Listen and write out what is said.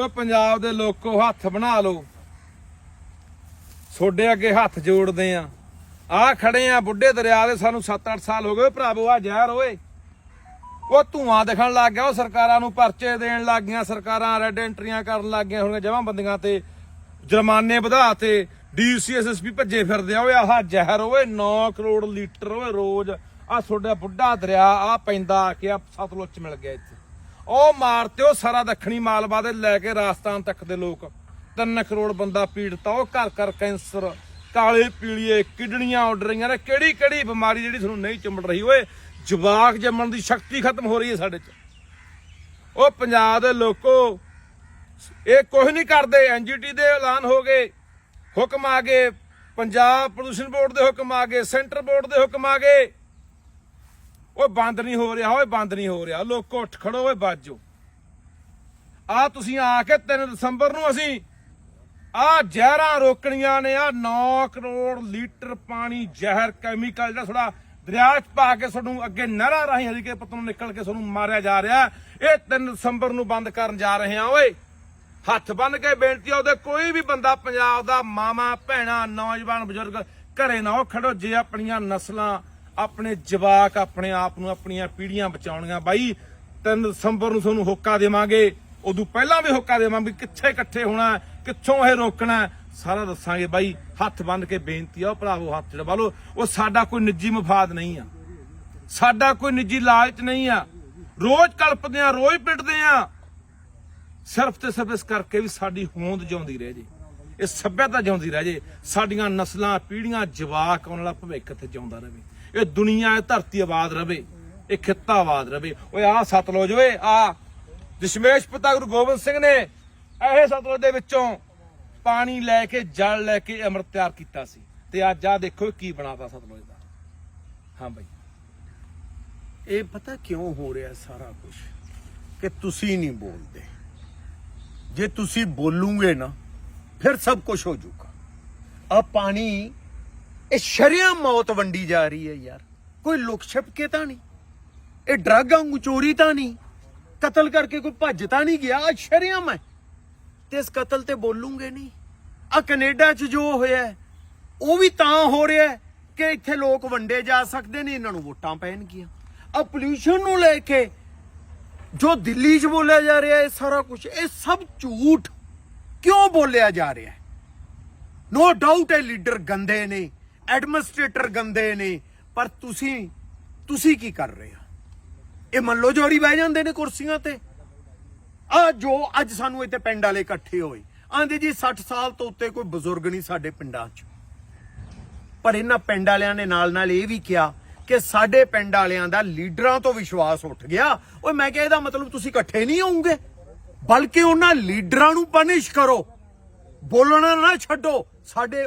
ਓਏ ਪੰਜਾਬ ਦੇ ਲੋਕੋ, ਹੱਥ ਬਣਾ ਲਓ। ਛੋਡੇ ਅੱਗੇ ਹੱਥ ਜੋੜਦੇ ਆ। ਆ ਖੜੇ ਆ ਬੁੱਢੇ ਦਰਿਆ ਦੇ, ਸਾਨੂੰ 7-8 ਸਾਲ ਹੋ ਗਏ। ਭਰਾਵੋ ਆ ਜ਼ਹਿਰ ਓਏ। ਉਹ ਧੂਆਂ ਦਿਖਣ ਲੱਗ ਗਿਆ ਉਹ ਸਰਕਾਰਾਂ ਨੂੰ ਪਰਚੇ ਦੇਣ ਲੱਗ ਗਈਆਂ, ਸਰਕਾਰਾਂ ਰੈੱਡ ਐਂਟਰੀਆਂ ਕਰਨ ਲੱਗ ਗਈਆਂ, ਹੁਣ ਜਮਾਂ ਬੰਦੀਆਂ ਤੇ ਜੁਰਮਾਨੇ ਵਧਾ ਤੇ ਡੀਸੀ ਐਸਐਸਪੀ ਭੱਜੇ ਫਿਰਦੇ ਆ। ਓਏ ਆਹ ਜ਼ਹਿਰ ਓਏ 9 ਕਰੋੜ ਲੀਟਰ ਓਏ ਰੋਜ਼। ਆ ਤੁਹਾਡਾ ਬੁੱਢਾ ਦਰਿਆ ਆ ਪੈਂਦਾ ਆ ਕੇ ਆ ਸਤਲੁਜ ਮਿਲ ਗਿਆ ਇੱਥੇ। ਉਹ ਮਾਰਤੇ ਉਹ ਸਾਰਾ ਦੱਖਣੀ ਮਾਲਵਾ ਦੇ ਲੈ ਕੇ ਰਾਜਸਥਾਨ ਤੱਕ ਦੇ ਲੋਕ। 3 ਕਰੋੜ ਬੰਦਾ ਪੀੜਤ ਆ, ਉਹ ਘਰ ਘਰ ਕੈਂਸਰ, ਕਾਲੇ ਪੀਲੀਏ, ਕਿਡਨੀਆਂ ਉੱਡ ਰਹੀਆਂ ਨੇ। ਕਿਹੜੀ ਕਿਹੜੀ ਬਿਮਾਰੀ ਜਿਹੜੀ ਤੁਹਾਨੂੰ ਨਹੀਂ ਚਿੰਬੜ ਰਹੀ, ਓਏ ਜਵਾਕ ਜੰਮਣ ਦੀ ਸ਼ਕਤੀ ਖਤਮ ਹੋ ਰਹੀ ਹੈ ਸਾਡੇ 'ਚ। ਉਹ ਪੰਜਾਬ ਦੇ ਲੋਕੋ, ਇਹ ਕੁਝ ਨਹੀਂ ਕਰਦੇ ਐਨਜੀਟੀ ਦੇ ਐਲਾਨ ਹੋ ਗਏ, ਹੁਕਮ ਆ ਗਏ, ਪੰਜਾਬ ਪ੍ਰਦੂਸ਼ਣ ਬੋਰਡ ਦੇ ਹੁਕਮ ਆ ਗਏ ਸੈਂਟਰ ਬੋਰਡ ਦੇ ਹੁਕਮ ਆ ਗਏ। ਓਏ ਬੰਦ ਨਹੀਂ ਹੋ ਰਿਹਾ, ਓਏ ਬੰਦ ਨਹੀਂ ਹੋ ਰਿਹਾ। ਲੋਕੋ ਉੱਠ ਖੜੋ, ਓਏ ਬਾਜੋ। ਆ ਤੁਸੀਂ ਆ ਕੇ 3 ਦਸੰਬਰ ਨੂੰ ਅਸੀਂ ਆ ਜ਼ਹਿਰਾਂ ਰੋਕਣੀਆਂ ਨੇ, ਆ 9 ਕਰੋੜ ਲੀਟਰ ਪਾਣੀ ਜ਼ਹਿਰ ਕੈਮੀਕਲ ਜਿਹੜਾ ਥੋੜਾ ਦਰਿਆ 'ਚ ਪਾ ਕੇ ਤੁਹਾਨੂੰ ਅੱਗੇ ਨਹਿਰਾਂ ਰਾਹੀਂ ਹਰੀਕੇ ਪੱਤੋਂ ਨਿਕਲ ਕੇ ਤੁਹਾਨੂੰ ਮਾਰਿਆ ਜਾ ਰਿਹਾ। ਇਹ 3 ਦਸੰਬਰ ਨੂੰ ਬੰਦ ਕਰਨ ਜਾ ਰਹੇ ਆ ਓਏ। ਹੱਥ ਬੰਨ ਕੇ ਬੇਨਤੀ ਆ, ਉਹਦੇ ਕੋਈ ਵੀ ਬੰਦਾ ਪੰਜਾਬ ਦਾ ਮਾਮਾ ਭੈਣਾ, ਨੌਜਵਾਨ, ਬਜ਼ੁਰਗ ਘਰੇ ਨਾ ਉਹ ਖੜੋ, ਜੇ ਆਪਣੀਆਂ ਨਸਲਾਂ ਆਪਣੇ ਜਵਾਕ ਆਪਣੇ ਆਪ ਨੂੰ ਆਪਣੀਆਂ ਪੀੜ੍ਹੀਆਂ ਬਚਾਉਣੀਆਂ। ਬਾਈ 3 ਦਸੰਬਰ ਨੂੰ ਤੁਹਾਨੂੰ ਹੋਕਾ ਦੇਵਾਂਗੇ। ਉਦੋਂ ਪਹਿਲਾਂ ਵੀ ਹੋਕਾ ਦੇਵਾਂਗੇ ਕਿੱਥੇ ਇਕੱਠੇ ਹੋਣਾ ਕਿੱਥੋਂ ਇਹ ਰੋਕਣਾ ਸਾਰਾ ਦੱਸਾਂਗੇ। ਬਾਈ, ਹੱਥ ਬੰਨ ਕੇ ਬੇਨਤੀ ਆ ਭਰਾਵੋ, ਹੱਥ ਜਿਹੜਾ ਲਓ। ਉਹ ਸਾਡਾ ਕੋਈ ਨਿੱਜੀ ਮਫਾਦ ਨਹੀਂ ਆ। ਸਾਡਾ ਕੋਈ ਨਿੱਜੀ ਲਾਲਚ ਨਹੀਂ ਆ। ਰੋਜ਼ ਕਲਪਦੇ ਆ, ਰੋਜ਼ ਪਿੱਟਦੇ ਆ। ਸਿਰਫ ਤੇ ਸਿਰਫ ਇਸ ਕਰਕੇ ਵੀ ਸਾਡੀ ਹੋਂਦ ਜਿਉਂਦੀ ਰਹੇ ਜੇ। ਇਹ ਸੱਭਿਅਤਾ ਜਿਉਂਦੀ ਰਹਿ ਜੇ, ਸਾਡੀਆਂ ਨਸਲਾਂ, ਪੀੜ੍ਹੀਆਂ, ਜਵਾਕ, ਆਉਣ ਵਾਲਾ ਭਵਿੱਖ ਇੱਥੇ ਜਿਉਂਦਾ ਰਹੇ। ਇਹ ਦੁਨੀਆ, ਇਹ ਧਰਤੀ ਆਬਾਦ ਰਵੇ ਇਹ ਖਿੱਤਾ ਆਬਾਦ ਰਵੇ ਓਏ ਆ ਸਤਲੁਜ, ਓਏ ਆ ਦਸ਼ਮੇਸ਼ ਪਿਤਾ ਗੁਰੂ ਗੋਬਿੰਦ ਸਿੰਘ ਨੇ ਇਹ ਸਤਲੁਜ ਦੇ ਵਿੱਚੋਂ ਪਾਣੀ ਲੈ ਕੇ, ਜਲ ਲੈ ਕੇ ਅੰਮ੍ਰਿਤ ਤਿਆਰ ਕੀਤਾ ਸੀ। ਤੇ ਅੱਜ ਆ ਦੇਖੋ ਕੀ ਬਣਾਤਾ ਸਤਲੁਜ ਦਾ। ਹਾਂ ਬਈ। ਇਹ ਪਤਾ ਕਿਉਂ ਹੋ ਰਿਹਾ ਸਾਰਾ ਕੁਝ ਕਿ ਤੁਸੀਂ ਨਹੀਂ ਬੋਲਦੇ। ਜੇ ਤੁਸੀਂ ਬੋਲੂਗੇ ਨਾ ਫਿਰ ਸਭ ਕੁਝ ਹੋ ਜਾਊਗਾ। ਆ ਪਾਣੀ, ਇਹ ਸ਼ਰਿਆ ਮੌਤ ਵੰਡੀ ਜਾ ਰਹੀ ਹੈ ਯਾਰ। ਕੋਈ ਲੁਕ ਛਿਪ ਕੇ ਤਾਂ ਨਹੀਂ। ਇਹ ਡਰੱਗ ਵਾਂਗੂ ਚੋਰੀ ਤਾਂ ਨਹੀਂ। ਕਤਲ ਕਰਕੇ ਕੋਈ ਭੱਜ ਤਾਂ ਨਹੀਂ ਗਿਆ। ਆ ਸ਼ਰਿਆ ਮੈਂ। ਤੇ ਇਸ ਕਤਲ ਤੇ ਬੋਲੂਗੇ ਨਹੀਂ। ਆ ਕੈਨੇਡਾ 'ਚ ਜੋ ਹੋਇਆ, ਉਹ ਵੀ ਤਾਂ ਹੋ ਰਿਹਾ ਕਿ ਇੱਥੇ ਲੋਕ ਵੰਡੇ ਜਾ ਸਕਦੇ ਨੇ, ਇਹਨਾਂ ਨੂੰ ਵੋਟਾਂ ਪੈਣਗੀਆਂ। ਆ ਪੋਲਿਊਸ਼ਨ ਨੂੰ ਲੈ ਕੇ ਜੋ ਦਿੱਲੀ 'ਚ ਬੋਲਿਆ ਜਾ ਰਿਹਾ, ਇਹ ਸਾਰਾ ਕੁਝ ਇਹ ਸਭ ਝੂਠ। ਕਿਉਂ ਬੋਲਿਆ ਜਾ ਰਿਹਾ ਹੈ? ਨੋ ਡਾਊਟ ਇਹ ਲੀਡਰ ਗੰਦੇ ਨੇ ਐਡਮਿਨਿਸਟ੍ਰੇਟਰ ਗੰਦੇ ਨੇ, ਪਰ ਤੁਸੀਂ ਤੁਸੀਂ ਕੀ ਕਰ ਰਹੇ ਹੋ? ਇਹ ਮੰਨ ਲਓ ਜੋੜੀ ਬਹਿ ਜਾਂਦੇ ਨੇ ਕੁਰਸੀਆਂ ਤੇ। ਆ ਜੋ, ਅੱਜ ਸਾਨੂੰ ਇੱਥੇ ਪਿੰਡ ਵਾਲੇ ਇਕੱਠੇ ਹੋਏ। ਆਂਦੇ ਜੀ 60 ਸਾਲ ਤੋਂ ਉੱਤੇ ਕੋਈ ਬਜ਼ੁਰਗ ਨਹੀਂ ਸਾਡੇ ਪਿੰਡਾਂ 'ਚ। ਪਰ ਇਹਨਾਂ ਪਿੰਡ ਵਾਲਿਆਂ ਨੇ ਨਾਲ ਨਾਲ ਇਹ ਵੀ ਕਿਹਾ ਕਿ ਸਾਡੇ ਪਿੰਡ ਵਾਲਿਆਂ ਦਾ ਲੀਡਰਾਂ ਤੋਂ ਵਿਸ਼ਵਾਸ ਉੱਠ ਗਿਆ। ਓਏ, ਮੈਂ ਕਿਹਾ ਇਹਦਾ ਮਤਲਬ ਤੁਸੀਂ ਇਕੱਠੇ ਨਹੀਂ ਹੋਵੋਗੇ? ਬਲਕਿ ਉਹਨਾਂ ਲੀਡਰਾਂ ਨੂੰ ਪਨਿਸ਼ ਕਰੋ ਬੋਲਣਾ ਨਾ ਛੱਡੋ ਸਾਡੇ